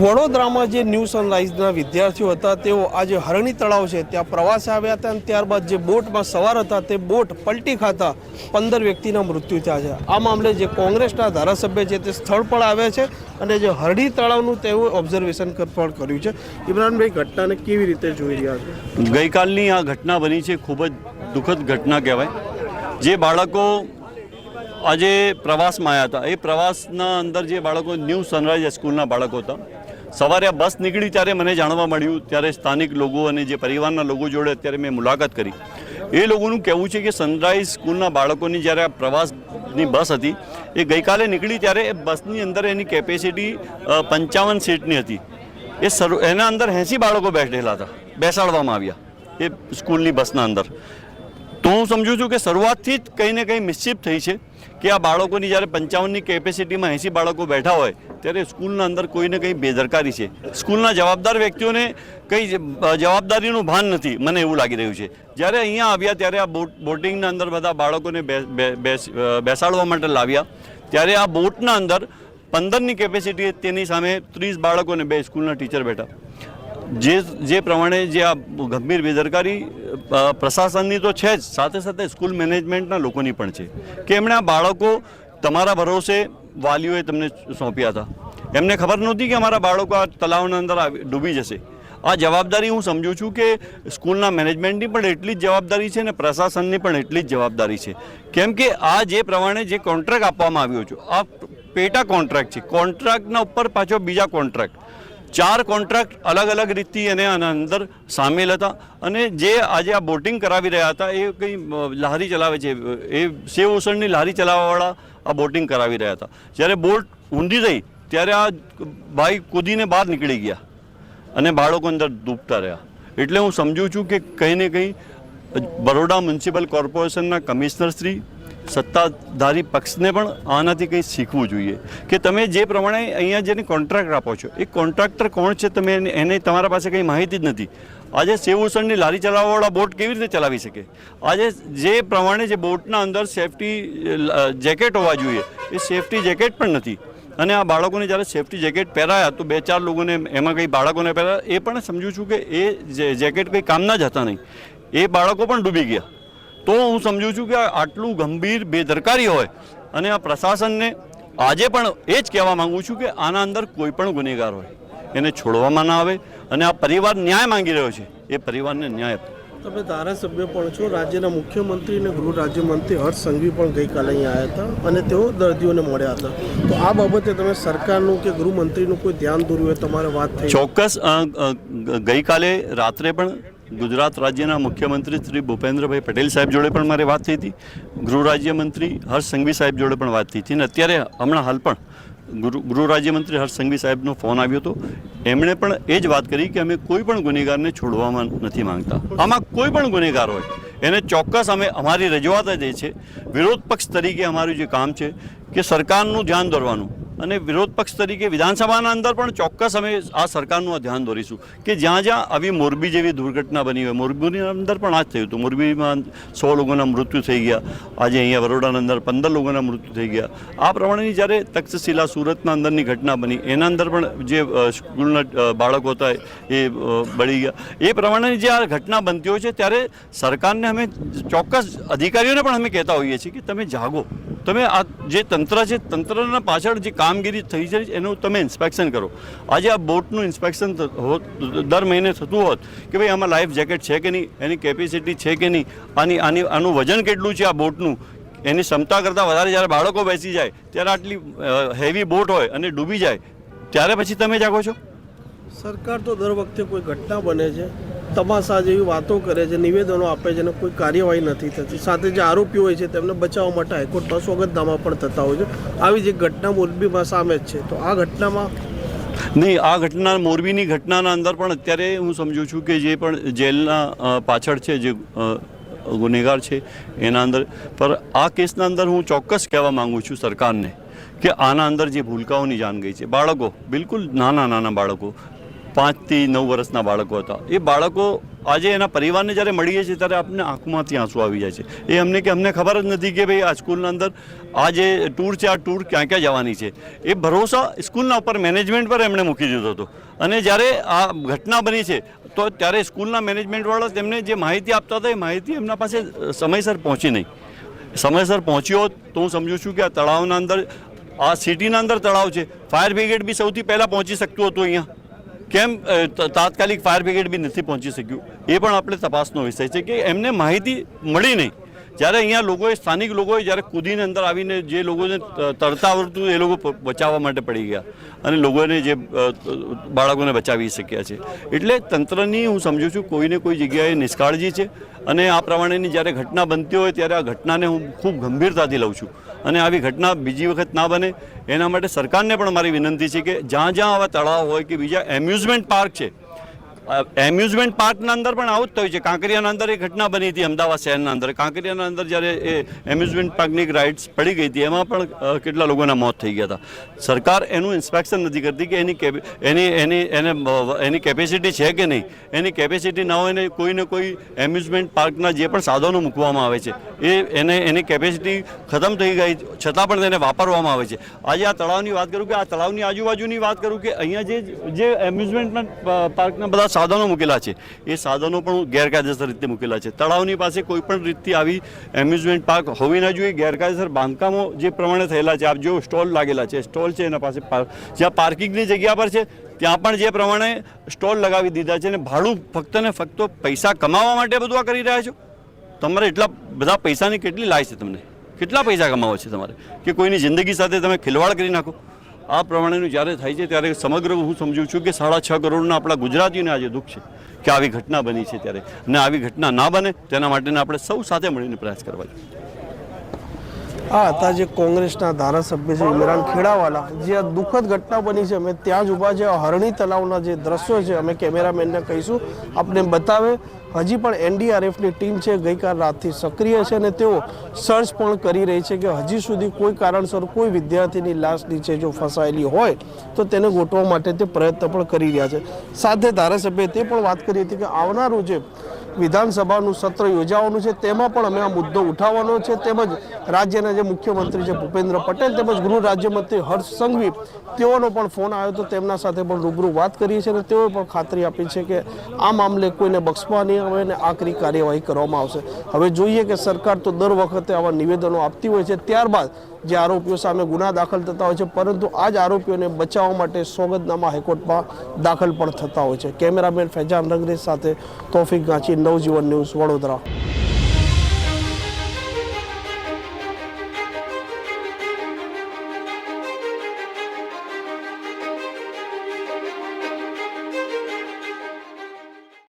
વડોદરામાં જે ન્યૂ સનરાઇઝના વિદ્યાર્થીઓ હતા, તેઓ આજે હરણી તળાવ છે. ત્યાં પ્રવાસે આવ્યા હતા અને ત્યારબાદ જે બોટમાં સવાર હતા, તે બોટ પલટી ખાતા પંદર વ્યક્તિના મૃત્યુ થયા છે. આ મામલે જે કોંગ્રેસના ધારાસભ્ય છે, તે સ્થળ પર આવ્યા છે અને જે હરણી તળાવનું તેઓ ઓબ્ઝર્વેશન પણ કર્યું છે. ઇમરાનભાઈ, ઘટનાને કેવી રીતે જોઈ રહ્યા છે? ગઈકાલની આ ઘટના બની છે, ખૂબ જ દુઃખદ ઘટના કહેવાય. જે બાળકો આજે પ્રવાસમાં આવ્યા હતા, એ પ્રવાસના અંદર જે બાળકો ન્યૂ સનરાઇઝ સ્કૂલના બાળકો હતા સવારે આ બસ નીકળી ત્યારે મને જાણવા મળ્યું, ત્યારે સ્થાનિક લોકો અને જે પરિવારના લોકો જોડે અત્યારે મેં મુલાકાત કરી. એ લોકોનું કહેવું છે કે સનરાઈઝ સ્કૂલના બાળકોની જ્યારે આ પ્રવાસની બસ હતી, એ ગઈકાલે નીકળી ત્યારે એ બસની અંદર એની કેપેસિટી પંચાવન સીટની હતી. એ સર, એના અંદર એંસી બાળકો બેઠેલા હતા, બેસાડવામાં આવ્યા, એ સ્કૂલની બસના અંદર. તો હું સમજુ છું કે શરૂઆતથી જ કંઈ ને કંઈ મિસ્ચીફ થઈ છે કે આ બાળકોની જ્યારે પંચાવનની કેપેસિટીમાં એંસી બાળકો બેઠા હોય ત્યારે સ્કૂલના અંદર કોઈને કંઈ બેદરકારી છે. સ્કૂલના જવાબદાર વ્યક્તિઓને કંઈ જવાબદારીનું ભાન નથી. મને એવું લાગી રહ્યું છે. જ્યારે અહીંયા આવ્યા, ત્યારે આ બોટ, બોટિંગના અંદર બધા બાળકોને બેસાડવા માટે લાવ્યા. ત્યારે આ બોટના અંદર પંદરની કેપેસિટી તેની સામે ત્રીસ બાળકોને બે સ્કૂલના ટીચર બેઠા. જે જે પ્રમાણે જે આ ગંભીર બેદરકારી પ્રશાસનની તો છે જ. સાથે સાથે સ્કૂલ મેનેજમેન્ટના લોકોની પણ છે. કે એમણે આ બાળકો તમારા ભરોસે વાલીઓએ તમને સોંપ્યા હતા. એમને ખબર નહોતી કે અમારા બાળકો આ તલાવના અંદર ડૂબી જશે. આ જવાબદારી હું સમજુ છું કે સ્કૂલના મેનેજમેન્ટની પણ એટલી જ જવાબદારી છે અને પ્રશાસનની પણ એટલી જ જવાબદારી છે. કેમ કે આ જે પ્રમાણે જે કોન્ટ્રાક્ટ આપવામાં આવ્યો છે, આ પેટા કોન્ટ્રાક્ટ છે. કોન્ટ્રાક્ટના ઉપર પાછો બીજા કોન્ટ્રાક્ટ. ચાર કોન્ટ્રાક્ટ અલગ અલગ રીતથી એને આના અંદર સામેલ હતા. અને જે આજે આ બોટિંગ કરાવી રહ્યા હતા, એ કંઈ લહારી ચલાવે છે, એ સેવ ઓસણની લહારી ચલાવવાવાળા આ બોટિંગ કરાવી રહ્યા હતા. જ્યારે બોટ ઊંધી થઈ ત્યારે આ ભાઈ કૂદીને બહાર નીકળી ગયા અને બાળકો અંદર ડૂબતા રહ્યા. એટલે હું સમજુ છું કે કંઈ ને કંઈ બરોડા મ્યુનિસિપલ કોર્પોરેશનના કમિશનર શ્રી સત્તાધારી પક્ષને પણ આનાથી કંઈ શીખવું જોઈએ. કે તમે જે પ્રમાણે અહીંયા જેને કોન્ટ્રાક્ટ આપો છો, એ કોન્ટ્રાક્ટર કોણ છે તમે એને- તમારા પાસે કંઈ માહિતી જ નથી. આજે સેવસણની લારી ચલાવવાવાળા બોટ કેવી રીતે ચલાવી શકે? આજે જે પ્રમાણે જે બોટના અંદર સેફટી જેકેટ હોવા જોઈએ, એ સેફટી જેકેટ પણ નથી. અને આ બાળકોને જ્યારે સેફટી જેકેટ પહેરાયા, તો બે ચાર લોકોને એમાં કંઈ બાળકોને પહેરાયા, એ પણ સમજુ છું કે એ જેકેટ કંઈ કામના જ હતા નહીં. એ બાળકો પણ ડૂબી ગયા. તો હું સમજુ છું કે આટલું ગંભીર બેદરકારી હોય અને આ પ્રશાસનને આજે પણ એ જ કહેવા માંગુ છું કે આના અંદર કોઈ પણ ગુનેગાર હોય. એને છોડવામાં ના આવે અને આ પરિવાર ન્યાય માંગી રહ્યો છે. એ પરિવારને ન્યાય આપે. તમે ધારાસભ્ય પણ છો રાજ્યના મુખ્યમંત્રી અને ગૃહ રાજ્યમંત્રી હર્ષ સંઘવી પણ ગઈકાલે અહીંયા આવ્યા હતા અને તેઓ દર્દીઓને મળ્યા હતા. તો આ બાબતે તમે સરકારનું કે ગૃહમંત્રીનું કોઈ ધ્યાન દોર્યું હોય તમારે વાત થઈ. ચોક્કસ ગઈકાલે રાત્રે પણ ગુજરાત રાજ્યના મુખ્યમંત્રી શ્રી ભૂપેન્દ્રભાઈ પટેલ સાહેબ જોડે પણ મારે વાત થઈ હતી. ગૃહ રાજ્યમંત્રી હર્ષ સંઘવી સાહેબ જોડે પણ વાત થઈ હતી અને અત્યારે હમણાં હાલ પણ ગૃહ રાજ્યમંત્રી હર્ષ સંઘવી સાહેબનો ફોન આવ્યો હતો. એમણે પણ એ જ વાત કરી કે અમે કોઈ પણ ગુનેગારને છોડવામાં નથી માંગતા. આમાં કોઈ પણ ગુનેગાર હોય, એને ચોક્કસ અમે અમારી રજૂઆત જ એ છે. વિરોધ પક્ષ તરીકે અમારું જે કામ છે કે સરકારનું ધ્યાન દોરવાનું અને વિરોધ પક્ષ તરીકે વિધાનસભાના અંદર પણ ચોક્કસ અમે આ સરકારનું ધ્યાન દોરીશું કે જ્યાં જ્યાં આવી મોરબી જેવી દુર્ઘટના બની હોય, મોરબીની અંદર પણ આ જ થયું હતું. મોરબીમાં સો લોકોના મૃત્યુ થઈ ગયા. આજે અહીંયા બરોડાના અંદર પંદર લોકોના મૃત્યુ થઈ ગયા. આ પ્રમાણેની જ્યારે તક્ષશિલા સુરતના અંદરની ઘટના બની, એના અંદર પણ જે સ્કૂલના બાળકો હતા એ બળી ગયા. એ પ્રમાણેની જે આ ઘટના બનતી હોય છે, ત્યારે સરકારને અમે ચોક્કસ અધિકારીઓને પણ અમે કહેતા હોઈએ છીએ કે તમે જાગો. તમે આ જે તંત્ર છે, તંત્રના પાછળ જે કામગીરી થઈ છે, એનું તમે ઇન્સ્પેક્શન કરો. આજે આ બોટનું ઇન્સ્પેક્શન હોત દર મહિને થતું હોત કે ભાઈ આમાં લાઈફ જેકેટ છે કે નહીં, એની કેપેસિટી છે કે નહીં, આની આની, આનું વજન કેટલું છે આ બોટનું, એની ક્ષમતા કરતાં વધારે જ્યારે બાળકો બેસી જાય, ત્યારે આટલી હેવી બોટ હોય અને ડૂબી જાય, ત્યારે પછી તમે જાગો છો? સરકાર તો દર વખતે કોઈ ઘટના બને છે. તમાશા જેવી વાતો કરે છે, નિવેદનો આપે છે અને કોઈ કાર્યવાહી નથી થતી. સાથે જે આરોપીઓ હોય છે, તેમને બચાવવા માટે હાઈકોર્ટમાં સોગંદનામા પણ થતા હોય છે. આવી જે ઘટના મોરબીમાં સામે જ છે, તો આ ઘટનામાં નહીં, આ ઘટના મોરબીની ઘટનાના અંદર પણ અત્યારે હું સમજુ છું કે જે પણ જેલના પાછળ છે, જે ગુનેગાર છે, એના અંદર, પર આ કેસના અંદર હું ચોક્કસ કહેવા માંગુ છું સરકારને કે આના અંદર જે ભૂલકાઓની જાન ગઈ છે. બાળકો, બિલકુલ નાના નાના બાળકો પાંચથી નવ વર્ષના બાળકો હતા. એ બાળકો આજે એના પરિવારને જ્યારે મળીએ છીએ ત્યારે આપણને આંખમાંથી આંસુ આવી જાય છે. એ અમને કે અમને ખબર જ નથી કે ભાઈ આ સ્કૂલના અંદર આ જે ટૂર છે, આ ટૂર ક્યાં ક્યાં જવાની છે. એ ભરોસા સ્કૂલના ઉપર મેનેજમેન્ટ પર એમણે મૂકી દીધો હતો. અને જ્યારે આ ઘટના બની છે, તો ત્યારે સ્કૂલના મેનેજમેન્ટવાળા તેમને જે માહિતી આપતા હતા, એ માહિતી એમના પાસે સમયસર પહોંચી નહીં. સમયસર પહોંચ્યો તો હું સમજુ છું કે આ તળાવના અંદર, આ સિટીના અંદર તળાવ છે. ફાયર બ્રિગેડ બી સૌથી પહેલાં પહોંચી શકતું હતું અહીંયા. કેમ તાત્કાલિક ફાયર બ્રિગેડ બી નથી પહોંચી શક્યું? એ પણ આપણે તપાસનો વિષય છે કે એમને માહિતી મળી નહીં. જ્યારે અહીંયા લોકોએ, સ્થાનિક લોકોએ જ્યારે કૂદીને અંદર આવીને જે લોકોને તરતા આવડતું એ લોકો બચાવવા માટે પડી ગયા. અને લોકોને જે બાળકોને બચાવી શક્યા છે. એટલે તંત્રની હું સમજુ છું કોઈને કોઈ જગ્યાએ નિષ્કાળજી છે. અને આ પ્રમાણેની જ્યારે ઘટના બનતી હોય ત્યારે આ ઘટનાને હું ખૂબ ગંભીરતાથી લઉં છું. અને આવી ઘટના બીજી વખત ના બને, એના માટે સરકારને પણ મારી વિનંતી છે કે જ્યાં જ્યાં આવા તળાવ હોય કે બીજા એમ્યુઝમેન્ટ પાર્ક છે એમ્યુઝમેન્ટ પાર્કના અંદર પણ આવું જ થયું છે. કાંકરિયાના અંદર એ ઘટના બની હતી, અમદાવાદ શહેરના અંદર. કાંકરિયાના અંદર જ્યારે એ એમ્યુઝમેન્ટ પાર્કની રાઇડ્સ પડી ગઈ હતી, એમાં પણ કેટલા લોકોના મોત થઈ ગયા હતા. સરકાર એનું ઇન્સ્પેક્શન નથી કરતી કે એની એની એની, એને એની કેપેસિટી છે કે નહીં. એની કેપેસિટી ના હોય ને કોઈને કોઈ એમ્યુઝમેન્ટ પાર્કના જે પણ સાધનો મૂકવામાં આવે છે, એ, એને, એની કેપેસિટી ખતમ થઈ ગઈ, છતાં પણ તેને વાપરવામાં આવે છે. આજે આ તળાવની વાત કરું કે આ તળાવની આજુબાજુની વાત કરું કે અહીંયા જે જે એમ્યુઝમેન્ટ પાર્કના બધા સાધનો મૂકેલા છે. એ સાધનો પણ ગેરકાયદેસર રીતે મૂકેલા છે. તળાવની પાસે કોઈ પણ રીતથી આવી એમ્યુઝમેન્ટ પાર્ક હોવી ના જોઈએ. ગેરકાયદેસર બાંધકામો જે પ્રમાણે થયેલા છે. આપ જો સ્ટોલ લાગેલા છે. સ્ટોલ છે, એના પાસે જ્યાં પાર્કિંગની જગ્યા પર છે, ત્યાં પણ જે પ્રમાણે સ્ટોલ લગાવી દીધા છે અને ભાડું ફક્ત ને ફક્ત પૈસા કમાવા માટે બધું આ કરી રહ્યા છો. તમારે એટલા બધા પૈસાની કેટલી લાય છે તમને? કેટલા પૈસા કમાવો છે તમારે? કે કોઈની જિંદગી સાથે તમે ખિલવાડ કરી નાખો? આ પ્રમાણેનું જ્યારે થાય છે ત્યારે સમગ્ર હું સમજુ છું કે સાડા છ કરોડના આપણા ગુજરાતીઓને આજે દુઃખ છે કે આવી ઘટના બની છે ત્યારે. અને આવી ઘટના ના બને તેના માટેના આપણે સૌ સાથે મળીને પ્રયાસ કરવા જોઈએ આ હતા જે કોંગ્રેસના ધારાસભ્ય છે ઇમરાન ખેડાવાલા. જે આ દુઃખદ ઘટના બની છે, અમે ત્યાં જ ઊભા છે. હરણી તલાવના જે દ્રશ્યો છે, અમે કેમેરામેનને કહીશું. આપણે બતાવે હજી પણ એનડીઆરએફની ટીમ છે, ગઈકાલ રાતથી સક્રિય છે અને તેઓ સર્ચ પણ કરી રહી છે કે હજી સુધી કોઈ કારણસર કોઈ વિદ્યાર્થીની લાશ નીચે જો ફસાયેલી હોય તો તેને ગોઠવવા માટે તે પ્રયત્ન પણ કરી રહ્યા છે. સાથે ધારાસભ્યએ તે પણ વાત કરી હતી કે આવનારું જે વિધાનસભાનું સત્ર યોજાવાનું છે, તેમાં પણ અમે આ મુદ્દો ઉઠાવવાનો છે. તેમજ રાજ્યના જે મુખ્યમંત્રી છે, ભૂપેન્દ્ર પટેલ તેમજ ગૃહ રાજ્યમંત્રી હર્ષ સંઘવી તેઓનો પણ ફોન આવ્યો તો તેમના સાથે પણ રૂબરૂ વાત કરી છે અને તેઓએ પણ ખાતરી આપી છે કે આ મામલે કોઈને બક્ષવા નહીં આવે આકરી કાર્યવાહી કરવામાં આવશે. હવે જોઈએ કે સરકાર તો દર વખતે આવા નિવેદનો આપતી હોય છે, ત્યારબાદ જે આરોપીઓ સામે ગુના દાખલ થતા હોય છે, પરંતુ આ જ આરોપીઓને બચાવવા માટે સોગંદનામા હાઈકોર્ટમાં દાખલ પણ થતા હોય છે. કેમેરામેન ફૈજાન રંગરેજ સાથે તોફિક ગાંચી, નવજીવન ન્યૂઝ વડોદરા.